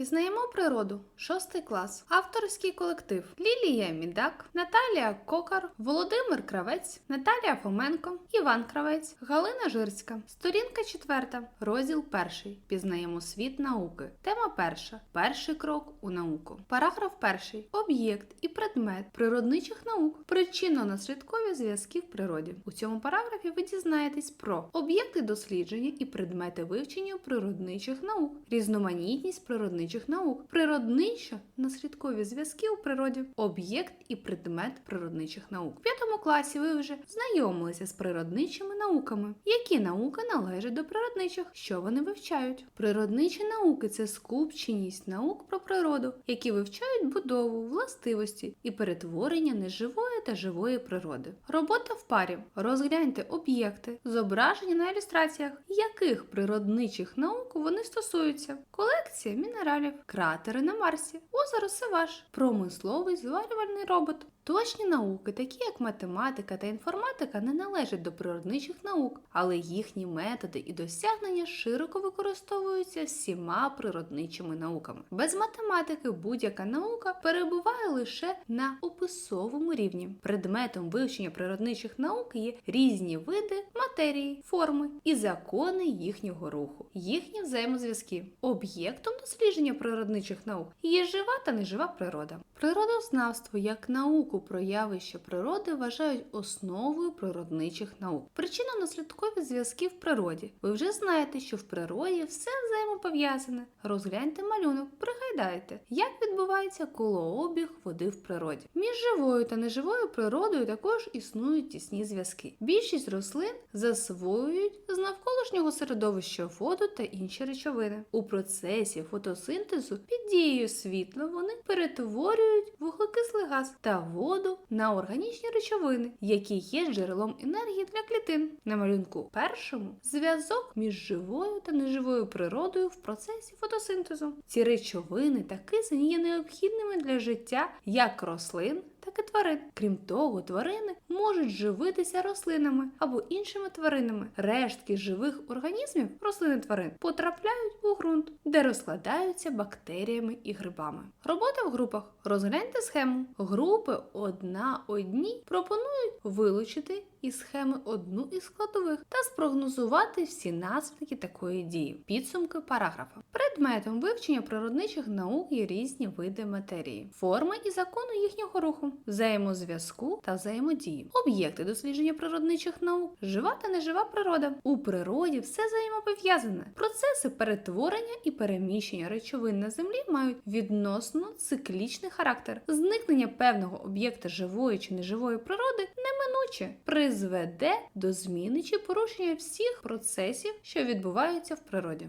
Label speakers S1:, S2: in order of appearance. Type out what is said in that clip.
S1: Пізнаємо природу. Шостий клас. Авторський колектив. Лілія Мідак, Наталія Кокар, Володимир Кравець, Наталія Фоменко, Іван Кравець, Галина Жирська. Сторінка четверта. Розділ перший. Пізнаємо світ науки. Тема перша. Перший крок у науку. Параграф перший. Об'єкт і предмет природничих наук. Причинно-наслідкові зв'язки в природі. У цьому параграфі ви дізнаєтесь про об'єкти дослідження і предмети вивчення природничих наук, різноманітність природничих наук, природничо-наслідкові зв'язки у природі, об'єкт і предмет природничих наук. У п'ятому класі ви вже знайомилися з природничими науками. Які науки належать до природничих? Що вони вивчають? Природничі науки це скупченість наук про природу, які вивчають будову, властивості і перетворення неживої та живої природи. Робота в парі. Розгляньте об'єкти, зображені на ілюстраціях, яких природничих наук вони стосуються. Колекція мінералів, кратери на Марсі, озеро Севаш, промисловий зварювальний робот. Точні науки, такі як математика та інформатика, не належать до природничих наук, але їхні методи і досягнення широко використовуються всіма природничими науками. Без математики будь-яка наука перебуває лише на описовому рівні. Предметом вивчення природничих наук є різні види матерії, форми і закони їхнього руху, їхні взаємозв'язки. Об'єктом дослідження природничих наук є жива та нежива природа. Природознавство як науку про явища природи вважають основою природничих наук. Причинно-наслідкові зв'язки в природі. Ви вже знаєте, що в природі все взаємопов'язане. Розгляньте малюнок, пригадайте, як відбувається колообіг води в природі. Між живою та неживою природою також існують тісні зв'язки. Більшість рослин засвоюють з навколишнього середовища воду та інші речовини. У процесі фотосинтезу під дією світла вони перетворюють вуглекислий газ та воду на органічні речовини, які є джерелом енергії для клітин. На малюнку першому зв'язок між живою та неживою природою в процесі фотосинтезу. Ці речовини та кисень є необхідними для життя як рослин, так і тварин. Крім того, тварини можуть живитися рослинами або іншими тваринами. Рештки живих організмів рослини тварин потрапляють у ґрунт, де розкладаються бактеріями і грибами. Робота в групах. Розгляньте схему. Групи одна одній пропонують вилучити із схеми одну із складових та спрогнозувати всі наслідки такої дії. Підсумки параграфа. Предметом вивчення природничих наук є різні види матерії, форми і закони їхнього руху, взаємозв'язку та взаємодії, об'єкти дослідження природничих наук, жива та нежива природа. У природі все взаємопов'язане. Процеси перетворення і переміщення речовин на землі мають відносно циклічний характер. Зникнення певного об'єкта живої чи неживої природи неминуче призведе до зміни чи порушення всіх процесів, що відбуваються в природі.